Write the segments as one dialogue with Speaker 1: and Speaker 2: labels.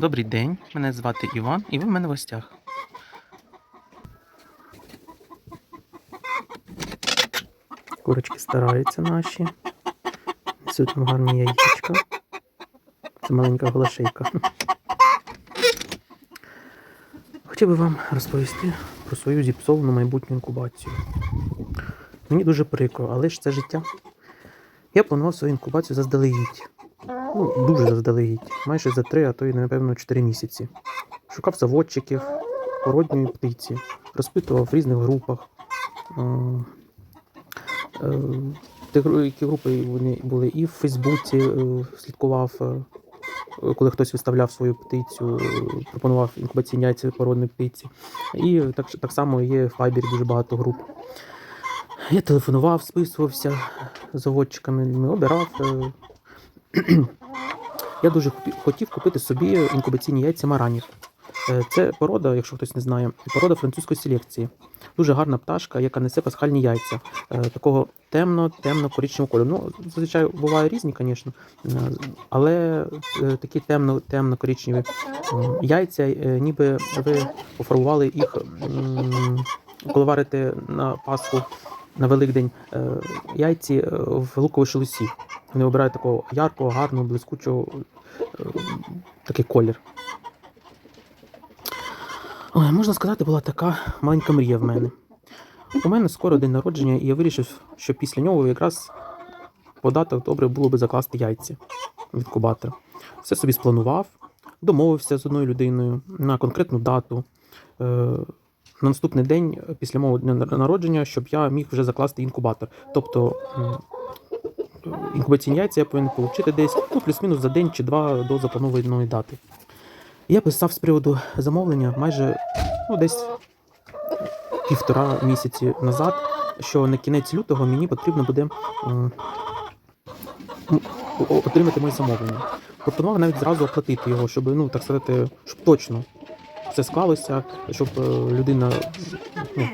Speaker 1: Добрий день, мене звати Іван, і ви в мене в гостях. Курочки стараються наші. Несуть нам гарні яєчка. Це маленька голошейка. Хотів би вам розповісти про свою зіпсовану майбутню інкубацію. Мені дуже прикро, але ж це життя. Я планував свою інкубацію заздалегідь. Ну, дуже заздалегідь. Майже за три, а то й, напевно, чотири місяці. Шукав заводчиків, породньої птиці, розпитував в різних групах. Е, е, які групи вони були і в Фейсбуці, е, слідкував, коли хтось виставляв свою птицю, пропонував інкубаційні яйця породної птиці. І так, так само є в Файбері дуже багато груп. Я телефонував, списувався з заводчиками, обирав. Я дуже хотів купити собі інкубаційні яйця маранів. Е, Це порода, якщо хтось не знає, порода французької селекції. Дуже гарна пташка, яка несе пасхальні яйця. е, Такого темно-темно коричневого кольору. Ну, зазвичай буває різні, звісно, е, але такі темно, темно-коричневі м, яйця, ніби ви пофарбували їх, коли варите на Пасху на Великдень е, яйці е, в луковій шелусі. Вони обирають такого яркого, гарного, блискучого е, такий колір. Ой, можна сказати, була така маленька мрія в мене. У мене скоро день народження, і я вирішив, що після нього якраз податок добре було би закласти яйця від кубатора. Все собі спланував, домовився з одною людиною на конкретну дату. Е, на наступний день після мого дня народження, щоб я міг вже закласти інкубатор. Тобто інкубаційні яйця я повинен отримати десь ну, плюс-мінус за день чи два до запланованої дати. Я писав з приводу замовлення майже ну, десь півтора місяці назад, що на кінець лютого мені потрібно буде м, отримати моє замовлення. Пропонував навіть зразу оплатити його, щоб, ну, так сказати, щоб точно все склалося, щоб е, людина, ну,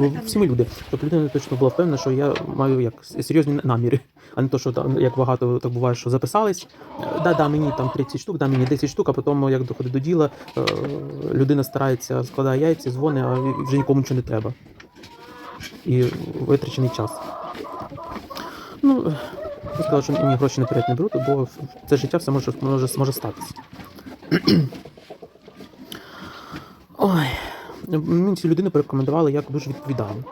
Speaker 1: ну, всі ми люди, щоб людина точно була впевнена, що я маю як серйозні наміри, а не то, що там, як багато так буває, що записались, е, да, да, мені там 30 штук, да, мені 10 штук, а потім, як доходить до діла, е, людина старається, складає яйця, дзвонить, а вже нікому нічого не треба. І витрачений час. Ну, я сказав, що мені гроші наперед не беруть, бо це життя все може, може, може статися. Ой, мені ці людини порекомендували як дуже відповідально.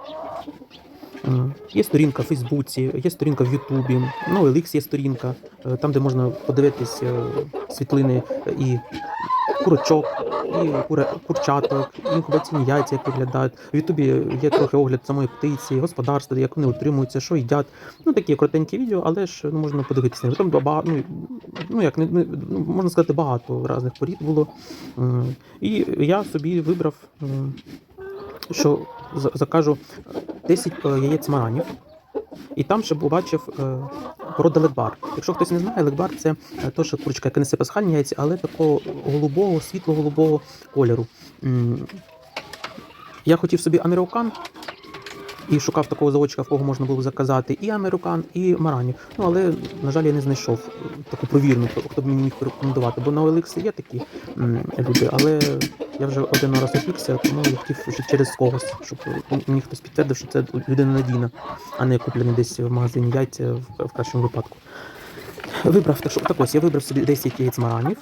Speaker 1: Є сторінка в Фейсбуці, є сторінка в Ютубі, ну, Елікс є сторінка, е, там, де можна подивитись е, світлини і курочок, і куре- курчаток, інкубаційні яйця, як виглядають. В Ютубі є трохи огляд самої птиці, господарства, як вони утримуються, що їдять. Ну, такі коротенькі відео, але ж ну, можна подивитися. Там багато, ну, ну, як не- ну, можна сказати, багато різних порід було. І я собі вибрав, що закажу 10 е, яєць маранів. І там ще побачив е, порода легбар. Якщо хтось не знає, легбар це е, теж курочка, яка несе пасхальні яйця, але такого голубого, світло-голубого кольору. Я хотів собі американ і шукав такого заводчика, в кого можна було заказати і американ, і маранів. Ну але, на жаль, я не знайшов е, таку провірну, хто б мені міг порекомендувати. Бо на OLX є такі люди, але я вже один раз опікся, тому я хотів вже через когось, щоб мені хтось підтвердив, що це людина надійна, а не куплені десь в магазині яйця в, в кращому випадку. Вибрав так, що так ось, я вибрав собі 10 яєць маранів.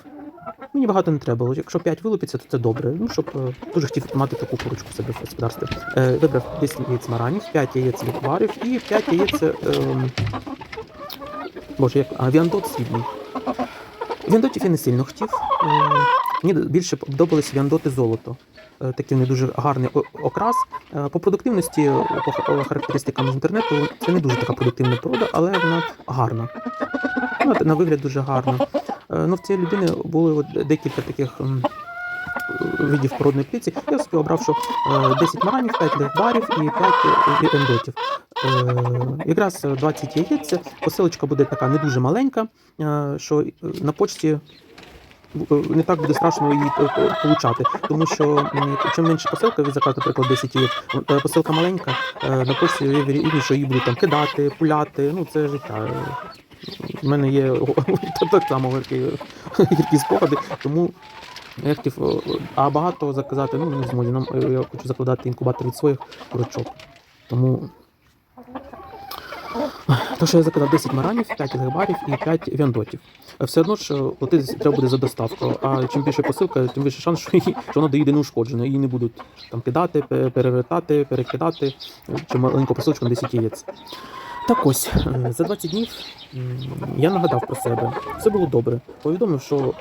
Speaker 1: Мені багато не треба було. Якщо 5 вилупиться, то це добре. Ну, щоб е, дуже хотів мати таку курочку себе в господарстві. Е, вибрав 10 яєць маранів, 5 яєць лікварів і 5 яєць. Е, боже, як а, віандот срібний. Віандотів я не сильно хотів. Е, мені більше подобались віандоти золото. Е, Такий вони дуже гарний окрас. Е, По продуктивності, е, по ха- характеристикам з інтернету, це не дуже така продуктивна порода, але вона гарна. Ну, на вигляд дуже гарна. Ну, в цієї людини були декілька таких видів породної птиці. Я собі обрав, що е, 10 маранів, 5 лехбарів і 5 ендотів. Якраз 20 яєць. Посилочка буде така не дуже маленька, що на почті не так буде страшно її е, е, получати, тому що чим менше посилка, ви заказуєте, наприклад, 10 яєць, е, посилка маленька, е, на є вірогідність, що її будуть там кидати, пуляти. Ну, це життя. У мене є так само гіркі спогади, тому я хотів, е, а багато заказати, ну не зможу. Нам е, я хочу закладати інкубатор від своїх курочок. Тому то, що я заказав 10 маранів, 5 легбарів і 5 вяндотів. Е, Все одно ж платити треба буде за доставку. А чим більше посилка, тим більше шанс, що, її, що вона доїде неушкоджена. Її не будуть там кидати, перевертати, перекидати, чи маленьку посилочку на 10 яєць. Так ось, за 20 днів я нагадав про себе. Все було добре. Повідомив, що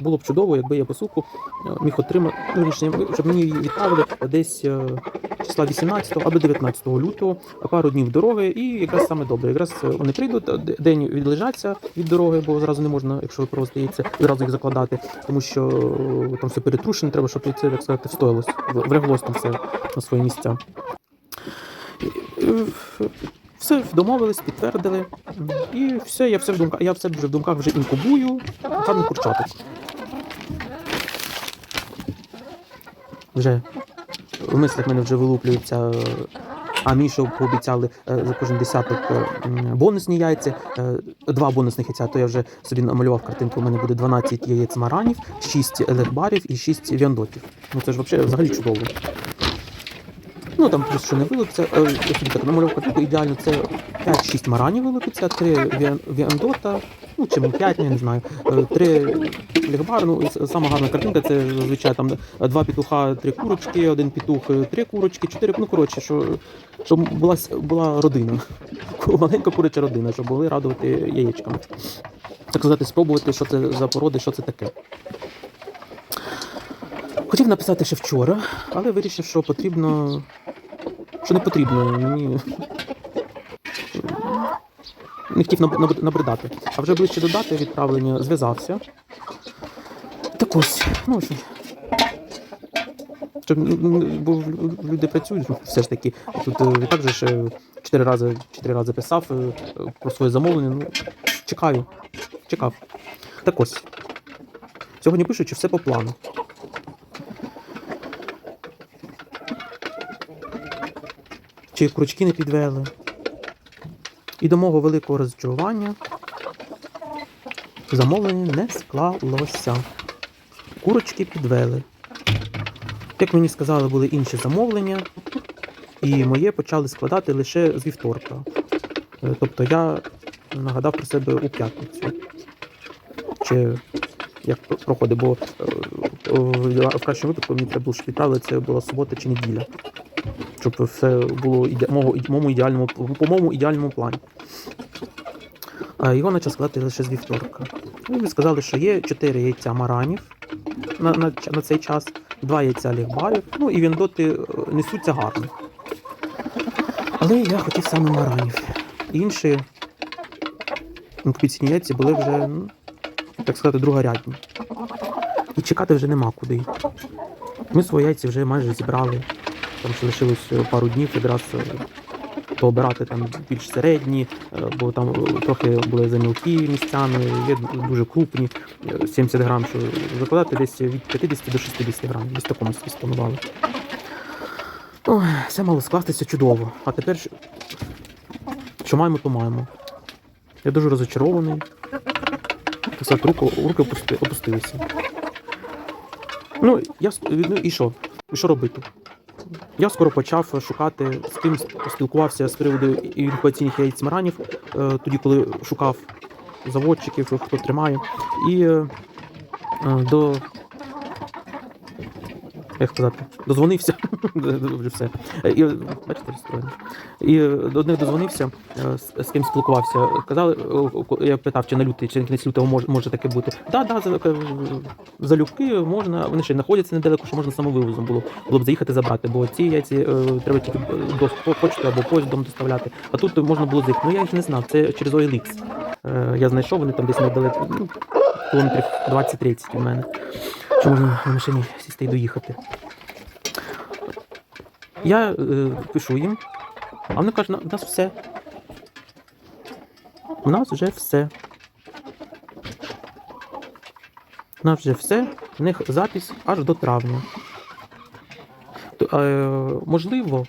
Speaker 1: було б чудово, якби я посилку е, міг отримати, ну, рішення, щоб мені її відправили десь е, числа 18 або 19 лютого, пару днів дороги, і якраз саме добре. Якраз е, вони прийдуть, день відлежаться від дороги, бо зразу не можна, якщо ви яйця, відразу їх закладати, тому що там все перетрушене, треба, щоб яйце, так сказати, встоялось, в- там все на свої місця. Все домовились, підтвердили. І все, я все в думках. Я все вже в думках вже інкубую. Гарний курчаток. Вже в мислях мене вже вилуплюється. е, А Мішу пообіцяли е, за кожен десяток е, бонусні яйця, два бонусних яйця, то я вже собі намалював картинку. У мене буде 12 яєць маранів, 6 легбарів і 6 вяндотів. Ну це ж взагалі чудово. Ну там плюс що не вилупиться. Е, так намалював картинку ідеально. Це 5-6 маранів вилупиться, 3 віандота, ну чи 5, я не знаю. 3 легбар, ну сама гарна картинка, це зазвичай там е, два петуха, три курочки, один петух, е, три курочки, чотири. Ну коротше, що, щоб була, була родина. Маленька куряча родина, щоб могли радувати яєчками. Так сказати, спробувати, що це за породи, що це таке. Хотів написати ще вчора, але вирішив, що потрібно. Що не потрібно мені. Не хотів наб- наб- набридати. А вже ближче до дати відправлення зв'язався. Так ось, ну що. Щоб, бо люди працюють все ж таки. Тут е, так же ж е, чотири рази, чотири рази писав е, про своє замовлення. Ну, чекаю. Чекав. Так ось. Сьогодні пишуть, що все по плану. Чи крючки не підвели. І до мого великого розчарування замовлення не склалося. Курочки підвели. Як мені сказали, були інші замовлення, і моє почали складати лише з вівторка. Е, Тобто я нагадав про себе у п'ятницю. Чи як проходить, бо е, е, в кращому випадку мені треба було, щоб відправили, це була субота чи неділя. Щоб все було іде, мого, моєму ідеальному, по моєму ідеальному плані. Його почав складати лише з вівторка. Ну, Ви сказали, що є 4 яйця маранів на, на, на цей час, 2 яйця лігбарів, ну і віндоти е, несуться гарно. Але я хотів саме маранів. Інші інкубаційні яйця були вже, ну, так сказати, другорядні. І чекати вже нема куди. Ми свої яйця вже майже зібрали. Там ще лишилось е, пару днів якраз е, то обирати там більш середні, е, бо там трохи були замілкі місцями, є дуже крупні, е, 70 грам, що закладати десь від 50 до 60 грам. Десь такому собі спланували. Ой, все мало скластися чудово. А тепер що, маємо, то маємо. Я дуже розочарований. Так руку, руки опусти, опустилися. Ну, я ну, і що? І що робити? Я скоро почав шукати, з ким спілкувався з приводу інкубаційних яєць маранів, е, тоді, коли шукав заводчиків, хто тримає. І е, до. Як сказати, дозвонився. Вже все. Е, І, бачите, розстроєно. І е, до одних дозвонився, е, з, з ким спілкувався. Казали, е, я питав, чи на лютий, чи на кінець лютого може, може таке бути. Так, да, да, за, залюбки можна, вони ще знаходяться недалеко, що можна самовивозом було, було б заїхати забрати, бо ці яйці е, треба тільки до по- почту або поїздом доставляти. А тут можна було заїхати. Ну я їх не знав, це через OLX. Е, я знайшов, вони там десь недалеко, ну, кілометрів 20-30 від мене. Що можна на машині сісти і доїхати. Я е, пишу їм, а вони кажуть, у нас все. У нас вже все. У нас вже все. У них запис аж до травня. То, е, можливо,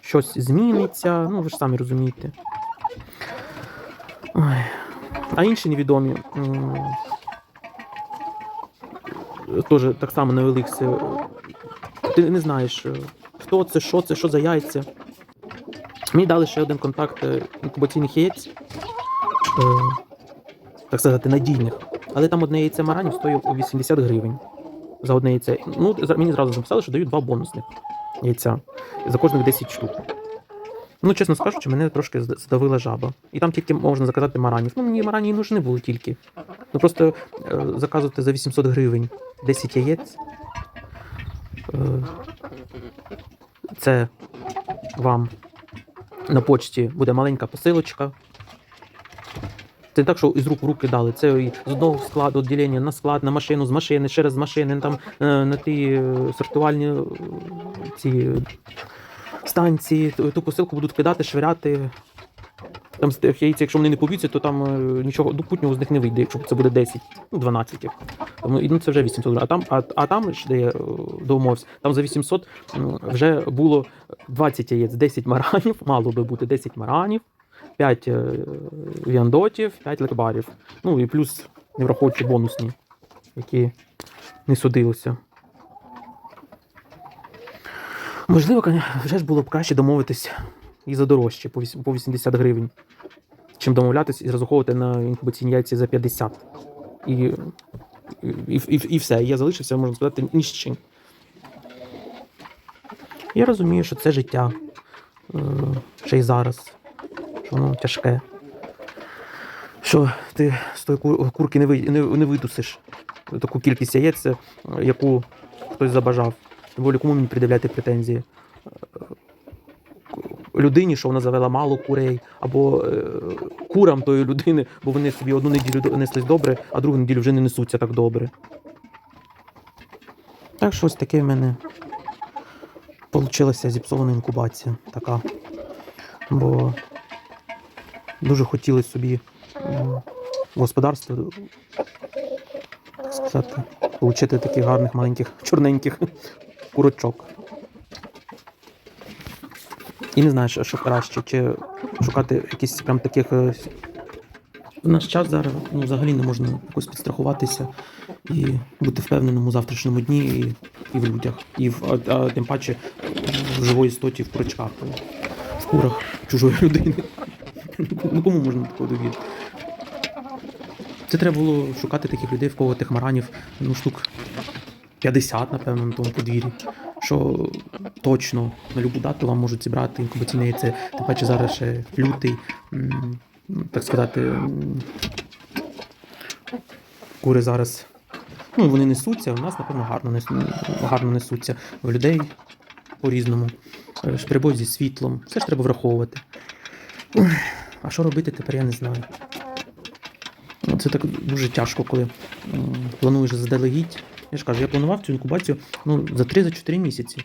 Speaker 1: щось зміниться, ну ви ж самі розумієте. Ой. А інші невідомі. Теж так само на Еликсі. Ти не знаєш, е, хто це, що це, що за яйця. Мені дали ще один контакт е, інкубаційних яєць. е, Так сказати, надійних. Але там одне яйце маранів стоїть у 80 гривень. За одне яйце. Ну, мені зразу написали, що дають два бонусних яйця. За кожних 10 штук. Ну, чесно скажучи, мене трошки здавила жаба. І там тільки можна заказати маранів. Ну, мені марані і нужні були тільки. Ну просто е, заказувати за 800 гривень 10 яєць. Е, це вам на почті буде маленька посилочка. Це не так, що із рук в руки дали. Це з одного складу відділення на склад, на машину, з машини, ще раз з машини, там е, на ті е, сортувальні ці станції, ту посилку будуть кидати, швиряти. Там з якщо вони не поб'ються, то там е, нічого ну, путнього з них не вийде, якщо це буде 10, ну 12. їх. Тому, ну, це вже 800 гривень. А там, а, а там де я е, домовився, там за 800 м, вже було 20 яєць, 10 маранів, мало би бути 10 маранів, 5 е, віандотів, 5 лекбарів. Ну і плюс не враховуючи бонусні, які не судилися. Можливо, вже ж було б краще домовитись і за дорожче, по 80 гривень, чим домовлятись і розраховувати на інкубаційні яйця за 50. І, і, і, і, все. Я залишився, можна сказати, ні з чим. Я розумію, що це життя. е, Ще й зараз. Що воно тяжке. Що ти з тої курки не, не, не видусиш таку кількість яєць, е, яку хтось забажав. Тим більше, кому мені придивляти претензії? Людині, що вона завела мало курей, або е, курам тої людини, бо вони собі одну неділю неслись добре, а другу неділю вже не несуться так добре. Так що ось таке в мене получилася зіпсована інкубація така. Бо дуже хотіли собі в господарство так сказати, отримати таких гарних маленьких чорненьких курочок. І не знаєш, що краще, чи шукати якісь прям таких. е, В наш час зараз ну, взагалі не можна якось підстрахуватися і бути впевненим у завтрашньому дні і, і в людях, і в, а, а тим паче в живої істоті в курочках, в курах чужої людини. Ну кому можна такого довірити? Це треба було шукати таких людей, в кого тих маранів ну, штук 50, напевно, на тому подвір'ї. Що точно на любу дату вам можуть зібрати інкубаційне яйце, тим паче зараз ще лютий, так сказати, кури зараз. Ну, вони несуться, у нас, напевно, гарно, гарно несуться. В людей по-різному. Е, ж Перебой зі світлом. Все ж треба враховувати. А що робити тепер, я не знаю. Це так дуже тяжко, коли плануєш заздалегідь. Я ж кажу, я планував цю інкубацію ну, за 3-4 місяці.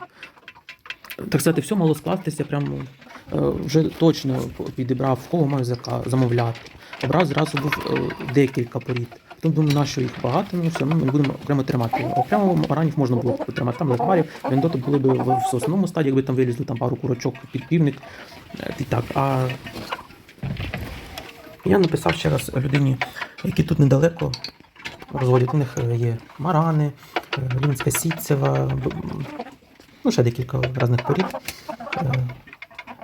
Speaker 1: Так сказати, все мало скластися, прямо е, вже точно підібрав, в кого маю замовляти. Обрав зразу був е, декілька порід. Потім думаю, на що їх багато, ну все, ну, ми будемо окремо тримати. Окремо баранів можна було б тримати. Там лекварів, вендоти були б в, основному стадії, якби там вилізли там пару курочок під півник. е, І так. А я написав ще раз людині, які тут недалеко розводять. У них е, є марани, е, Рівненська сітцева, ну ще декілька різних порід. Е,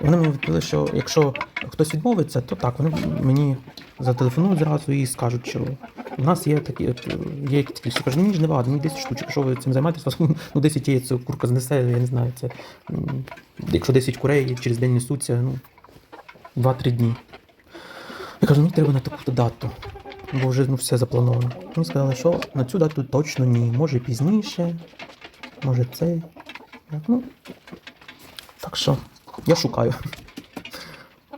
Speaker 1: Вони мені відповіли, що якщо хтось відмовиться, то так, вони мені зателефонують зразу і скажуть, що у нас є такі, е, є такі. Я кажу, ну мені ж не багато, мені 10 штучок, якщо ви цим займаєтесь, вас ну 10 яєць курка знесе, я не знаю, це якщо 10 курей через день несуться, ну 2-3 дні. Я кажу, мені треба на таку дату, бо вже ну, все заплановано. Вони сказали, що на цю дату точно ні. Може пізніше, може це. Ну, так що, я шукаю.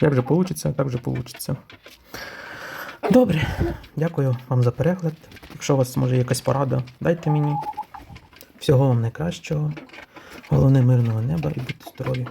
Speaker 1: Як вже вийде, так вже вийде. Добре, дякую вам за перегляд. Якщо у вас може якась порада, дайте мені. Всього вам найкращого. Головне мирного неба і будьте здорові.